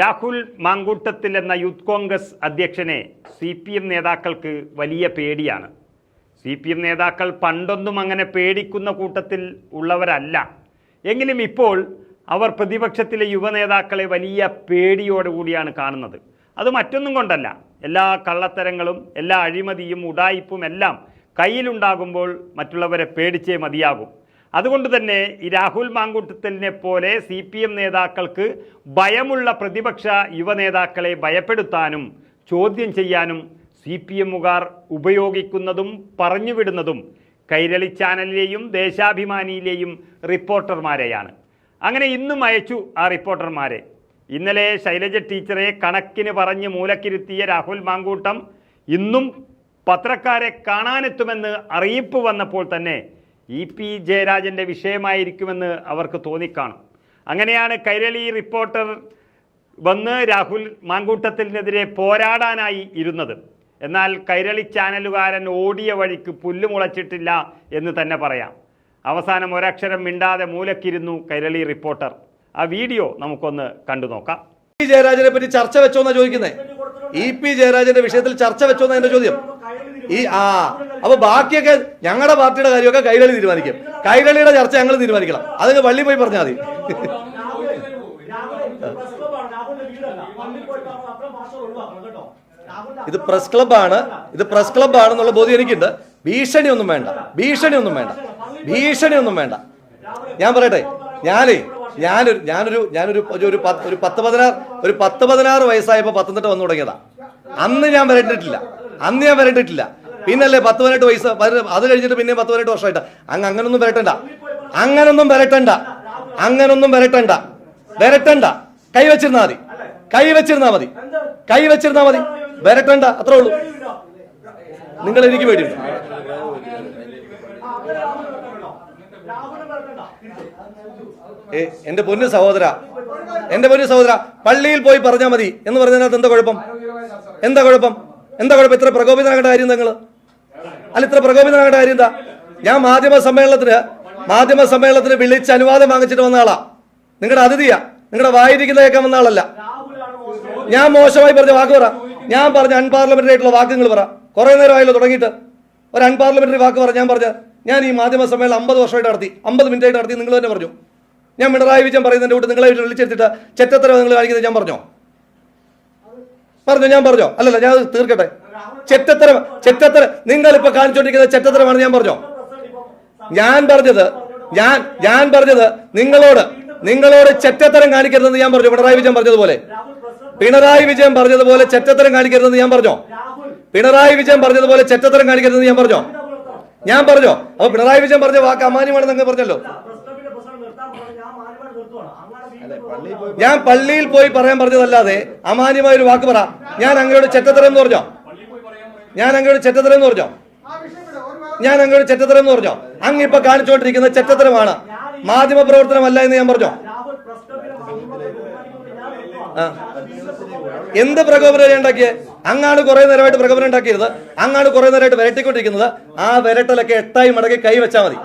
രാഹുൽ മാങ്കൂട്ടത്തിൽ എന്ന യൂത്ത് കോൺഗ്രസ് അധ്യക്ഷനെ C P M നേതാക്കൾക്ക് വലിയ പേടിയാണ്. സി പി എം നേതാക്കൾ പണ്ടൊന്നും അങ്ങനെ പേടിക്കുന്ന കൂട്ടത്തിൽ ഉള്ളവരല്ല. എങ്കിലും ഇപ്പോൾ അവർ പ്രതിപക്ഷത്തിലെ യുവ നേതാക്കളെ വലിയ പേടിയോടുകൂടിയാണ് കാണുന്നത്. അത് മറ്റൊന്നും കൊണ്ടല്ല. എല്ലാ കള്ളത്തരങ്ങളും എല്ലാ അഴിമതിയും ഉടായിപ്പും എല്ലാം കയ്യിലുണ്ടാകുമ്പോൾ മറ്റുള്ളവരെ പേടിച്ചേ മതിയാകും. അതുകൊണ്ട് തന്നെ ഈ രാഹുൽ മാങ്കുട്ടത്തലിനെ പോലെ സി പി എം നേതാക്കൾക്ക് ഭയമുള്ള പ്രതിപക്ഷ യുവ നേതാക്കളെ ഭയപ്പെടുത്താനും ചോദ്യം ചെയ്യാനും സി പി എമ്മുകാർ ഉപയോഗിക്കുന്നതും പറഞ്ഞുവിടുന്നതും കൈരളി ചാനലിലെയും ദേശാഭിമാനിയിലെയും റിപ്പോർട്ടർമാരെയാണ്. അങ്ങനെ ഇന്നും അയച്ചു ആ റിപ്പോർട്ടർമാരെ. ഇന്നലെ ശൈലജ ടീച്ചറെ കണക്കിന് പറഞ്ഞ് മൂലക്കിരുത്തിയ രാഹുൽ മാങ്കൂട്ടം ഇന്നും പത്രക്കാരെ കാണാനെത്തുമെന്ന് അറിയിപ്പ് വന്നപ്പോൾ തന്നെ ഇ പി ജയരാജന്റെ വിഷയമായിരിക്കുമെന്ന് അവർക്ക് തോന്നിക്കാണും. അങ്ങനെയാണ് കൈരളി റിപ്പോർട്ടർ വന്ന് രാഹുൽ മാങ്കൂട്ടത്തിനെതിരെ പോരാടാനായി ഇരുന്നത്. എന്നാൽ കൈരളി ചാനലുകാരൻ ഓടിയ വഴിക്ക് പുല്ല് മുളച്ചിട്ടില്ല എന്ന് തന്നെ പറയാം. അവസാനം ഒരക്ഷരം മിണ്ടാതെ മൂലക്കിരുന്നു കൈരളി റിപ്പോർട്ടർ. ആ വീഡിയോ നമുക്കൊന്ന് കണ്ടു നോക്കാം. ജയരാജനെ പറ്റി ചർച്ച വെച്ചോന്നാ ചോദിക്കുന്നത് ഇ പി ജയരാജന്റെ വിഷയത്തിൽ ചർച്ച വെച്ചോന്നാ എന്റെ ചോദ്യം? ഈ ആ അപ്പൊ ബാക്കിയൊക്കെ ഞങ്ങളുടെ പാർട്ടിയുടെ കാര്യമൊക്കെ കൈരളി തീരുമാനിക്കും. കൈരളിയുടെ ചർച്ച ഞങ്ങൾ തീരുമാനിക്കണം. അതൊക്കെ വള്ളി പോയി പറഞ്ഞാൽ മതി. ഇത് പ്രസ് ക്ലബാണ് ഇത് പ്രസ് ക്ലബാണെന്നുള്ള ബോധ്യം എനിക്കുണ്ട്. ഭീഷണി ഒന്നും വേണ്ട. ഭീഷണി ഒന്നും വേണ്ട. ഭീഷണി ഒന്നും വേണ്ട. ഞാൻ പറയട്ടെ. ഞാനേ ഞാനൊരു ഞാനൊരു ഞാനൊരു ഒരു പത്ത് ഒരു പത്ത് പതിനാറ് ഒരു പത്ത് പതിനാറ് വയസ്സായപ്പോൾ പത്തനംതിട്ട വന്നു തുടങ്ങിയതാ. അന്ന് ഞാൻ വരണ്ടിട്ടില്ല. അന്ന് ഞാൻ വരണ്ടിട്ടില്ല. പിന്നല്ലേ പത്ത് പതിനെട്ട് പതിനെ- അത് കഴിഞ്ഞിട്ട് പിന്നെ പത്ത് പതിനെട്ട് വർഷമായിട്ട്. അങ്ങ് അങ്ങനൊന്നും വരട്ടണ്ട. അങ്ങനൊന്നും വരട്ടണ്ട. അങ്ങനൊന്നും വരട്ടണ്ട. വരട്ടണ്ട. കൈവച്ചിരുന്നാ മതി. കൈവച്ചിരുന്നാ മതി. കൈവച്ചിരുന്നാ മതി. വരട്ടണ്ട. അത്രേ ഉള്ളൂ. നിങ്ങൾ എനിക്ക് വേണ്ടി എന്റെ പൊന്നു സഹോദര. എന്റെ പൊന്നു സഹോദര പള്ളിയിൽ പോയി പറഞ്ഞാൽ മതി എന്ന് പറഞ്ഞതിനകത്ത് എന്താ കുഴപ്പം? എന്താ കുഴപ്പം? എന്താ കുഴപ്പം? ഇത്ര പ്രകോപിതനാകേണ്ട കാര്യം നിങ്ങൾ അല്ല ഇത്ര പ്രകോപിതനാകേണ്ട കാര്യം എന്താ? ഞാൻ മാധ്യമ സമ്മേളനത്തിന് മാധ്യമ സമ്മേളനത്തിന് വിളിച്ച് അനുവാദം വാങ്ങിച്ചിട്ട് വന്ന ആളാ. നിങ്ങളുടെ അതിഥിയാ. നിങ്ങളുടെ വായിരിക്കുന്ന കേൾക്കാൻ വന്ന ആളല്ല. ഞാൻ മോശമായി പറഞ്ഞ വാക്ക് പറ. ഞാൻ പറഞ്ഞ അൺപാർലമെന്ററി ആയിട്ടുള്ള വാക്ക് നിങ്ങൾ പറ. കുറെ നേരമായല്ലോ തുടങ്ങിയിട്ട്. ഒരു അൺപാർലമെന്ററി വാക്ക് പറ. ഞാൻ പറഞ്ഞ ഞാൻ ഈ മാധ്യമ സമ്മേളനം അമ്പത് വർഷമായിട്ട് നടത്തി. അമ്പത് മിനിറ്റ് ആയിട്ട് നടത്തി. നിങ്ങൾ തന്നെ പറഞ്ഞു. ഞാൻ പിണറായി വിജയൻ പറയുന്നതിന്റെ കൂട്ട് നിങ്ങളെ വിളിച്ചെടുത്തിട്ട് ചെറ്റത്തരവ് നിങ്ങൾ കാണിക്കുന്നത് ഞാൻ പറഞ്ഞോ? പറഞ്ഞോ ഞാൻ പറഞ്ഞോ? അല്ലല്ല ഞാൻ തീർക്കട്ടെ. ചെറ്റത്തരം ചെറ്റത്തരം. നിങ്ങൾ ഇപ്പൊ കാണിച്ചോണ്ടിരിക്കുന്ന ചെറ്റത്തരമാണ് ഞാൻ പറഞ്ഞോ? ഞാൻ പറഞ്ഞത് ഞാൻ ഞാൻ പറഞ്ഞത് നിങ്ങളോട് നിങ്ങളോട് ചെറ്റത്തരം കാണിക്കരുതെന്ന് ഞാൻ പറഞ്ഞു. പിണറായി വിജയൻ പറഞ്ഞതുപോലെ. പിണറായി വിജയൻ പറഞ്ഞതുപോലെ ചെറ്റത്തരം കാണിക്കരുതെന്ന് ഞാൻ പറഞ്ഞോ? പിണറായി വിജയൻ പറഞ്ഞതുപോലെ ചെറ്റത്തരം കാണിക്കരുതെന്ന് ഞാൻ പറഞ്ഞോ? ഞാൻ പറഞ്ഞോ? അപ്പൊ പിണറായി വിജയൻ പറഞ്ഞ വാക്ക് അമാന്യമാണെന്ന് അങ്ങ് പറഞ്ഞല്ലോ. ഞാൻ പള്ളിയിൽ പോയി പറയാൻ പറഞ്ഞതല്ലാതെ അമാന്യമായ ഒരു വാക്ക് പറ. ഞാൻ അങ്ങയോട് ചെറ്റത്തരം എന്ന് പറഞ്ഞോ? ഞാൻ അങ്ങോട്ട് ചെറ്റത്തരം എന്ന് പറഞ്ഞോ? ഞാൻ അങ്ങോട്ട് ചെറ്റത്തരം എന്ന് പറഞ്ഞോ? അങ്ങ് ഇപ്പൊ കാണിച്ചുകൊണ്ടിരിക്കുന്ന ചെറ്റത്തരമാണ്. മാധ്യമ പ്രവർത്തനമല്ല എന്ന് ഞാൻ പറഞ്ഞോ. എന്ത് പ്രകോപനം ഉണ്ടാക്കിയേ? അങ്ങാണ് കുറെ നേരമായിട്ട് പ്രകോപനം ഉണ്ടാക്കിയത് അങ്ങാണ് കുറെ നേരമായിട്ട് വരട്ടിക്കൊണ്ടിരിക്കുന്നത്. ആ വരട്ടലൊക്കെ എട്ടായി മടക്കി കൈവച്ചാൽ മതി.